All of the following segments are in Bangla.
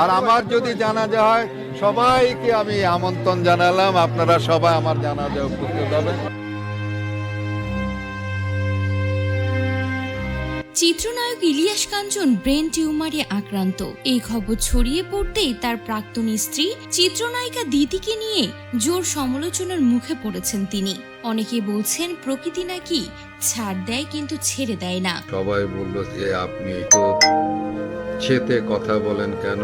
আর আমার যদি জানাজা হয় সবাইকে আমি আমন্ত্রণ জানালাম। আপনারা সবাই আমার জানাজা উপস্থিত হবেন। চিত্রনায়ক ইলিয়াস কাঞ্চন ব্রেন টিউমারে আক্রান্ত। এই খবর ছড়িয়ে পড়তেই তার প্রাক্তন স্ত্রী চিত্রনায়িকা দিদিকে নিয়ে জোর সমালোচনার মুখে পড়েছেন তিনি। অনেকে বলছেন প্রকৃতি নাকি ছাড় দেয় কিন্তু ছেড়ে দেয় না। সবাই বলল যে আপনি তো ছেতে কথা বলেন কেন?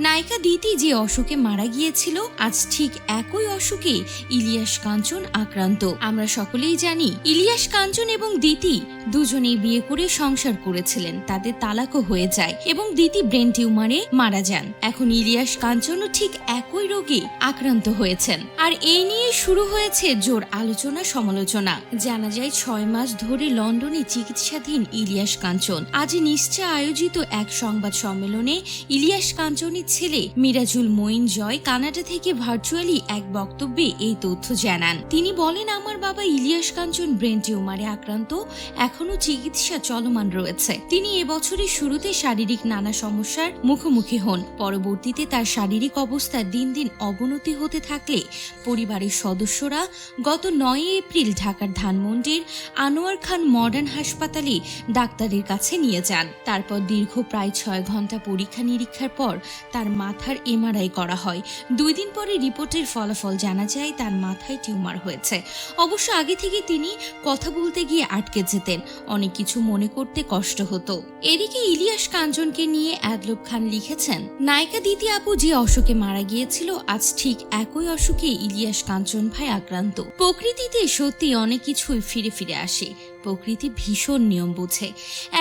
নায়িকা দিতি যে অসুখে মারা গিয়েছিল, আজ ঠিক একই অসুখে ইলিয়াস কাঞ্চন আক্রান্ত। আমরা সকলেই জানি, ইলিয়াস কাঞ্চন এবং দিতি দুজনেই বিয়ে করে সংসার করেছিলেন, তাদের তালাকও হয়ে যায় এবং দিতি ব্রেন টিউমারে মারা যান। এখন ইলিয়াস কাঞ্চনও ঠিক একই রোগে আক্রান্ত হয়েছেন। আর এই নিয়ে শুরু হয়েছে জোর আলোচনা সমালোচনা। জানা যায়, ছয় মাস ধরে লন্ডনে চিকিৎসাধীন ইলিয়াস কাঞ্চন। আজ নিশ্চয় আয়োজিত এক সংবাদ সম্মেলনে ইলিয়াস কাঞ্চনের ছেলে মিরাজুল মঈন জয় কানাডা থেকে ভার্চুয়ালি এক বক্তব্যে এই তথ্য জানান। তিনি বলেন, আমার বাবা ইলিয়াস কাঞ্চন ব্রেন টিউমারে আক্রান্ত। এখনও চিকিৎসা চলমান রয়েছে। তিনি এবছরের শুরুতে শারীরিক নানা সমস্যার মুখোমুখি হন। পরবর্তীতে তার শারীরিক অবস্থা দিন দিন অবনতি হতে থাকলে পরিবারের সদস্যরা গত নয় এপ্রিল ঢাকার ধানমন্ডির আনোয়ার খান মডার্ন হাসপাতালে ডাক্তারের কাছে নিয়ে যান। তারপর দীর্ঘ প্রায় ছয় ঘণ্টা পরীক্ষা নিরীক্ষার পর তার মাথার এমআরআই করা হয়। দুই দিন পরে রিপোর্টের ফলাফল জানা যায়, তার মাথায় টিউমার হয়েছে। অবশ্য আগে থেকে তিনি কথা বলতে গিয়ে আটকে যেতেন। অনেক কিছু মনে করতে কষ্ট হতো। এদিকে ইলিয়াস কাঞ্চনকে নিয়ে অ্যাদলব খান লিখেছেন, নায়িকা দিতি আপু যে অসুখে মারা গিয়েছিল, আজ ঠিক একই অসুখে ইলিয়াস কাঞ্চন ভাই আক্রান্ত। প্রকৃতিতে সত্যি অনেক কিছুই ফিরে ফিরে আসে। প্রকৃতি ভীষণ নিয়ম বুঝে।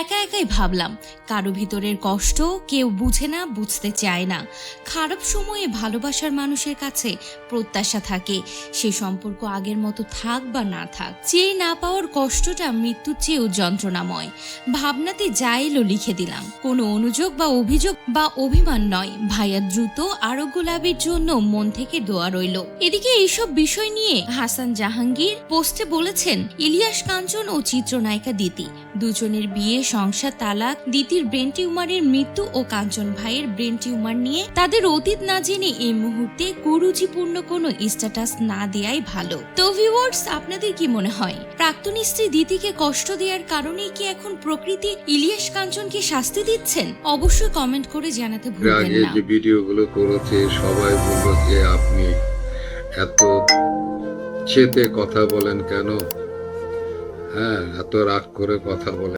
একা একাই ভাবলাম, কারও ভিতরের কষ্ট কেউ বুঝে না, বুঝতে চায় না। খারাপ সময়ে ভালোবাসার মানুষের কাছে প্রত্যাশা থাকে, সে সম্পর্ক আগের মতো থাক বা না থাক। চেয়ে না পাওয়ার কষ্টটা মৃত্যুর চেয়েও যন্ত্রণাময়। ভাবনাতে যা এলো লিখে দিলাম। কোনো অনুযোগ বা অভিযোগ বা অভিমান নয়। ভাইয়া দ্রুত আরোগ্য লাভের জন্য মন থেকে দোয়া রইল। এদিকে এইসব বিষয় নিয়ে হাসান জাহাঙ্গীর পোস্টে বলেছেন, ইলিয়াস কাঞ্চন ও চিত্রনায়িকা দিতি। দুজনের বিয়ে সংসার তালাক দিতির ব্রেন টিউমারের মৃত্যু ও কাঞ্চন ভাইয়ের ব্রেন টিউমার নিয়ে তাদের অতীত না জেনে এই মুহূর্তে কুরুচিপূর্ণ কোনো স্ট্যাটাস না দেয়াই ভালো। তো ভিউয়ার্স আপনাদের কি মনে হয়? প্রাক্তন স্ত্রী দিতিকে কষ্ট দেওয়ার কারণেই কি এখন প্রকৃতি ইলিয়াস কাঞ্চনকে শাস্তি দিচ্ছেন? অবশ্যই কমেন্ট করে জানাতে ভুলবেন না। যে ভিডিওগুলো করেছে সবাই বলল যে আপনি এত ছেতে কথা বলেন কেন? হ্যাঁ এত রাগ করে কথা বলেন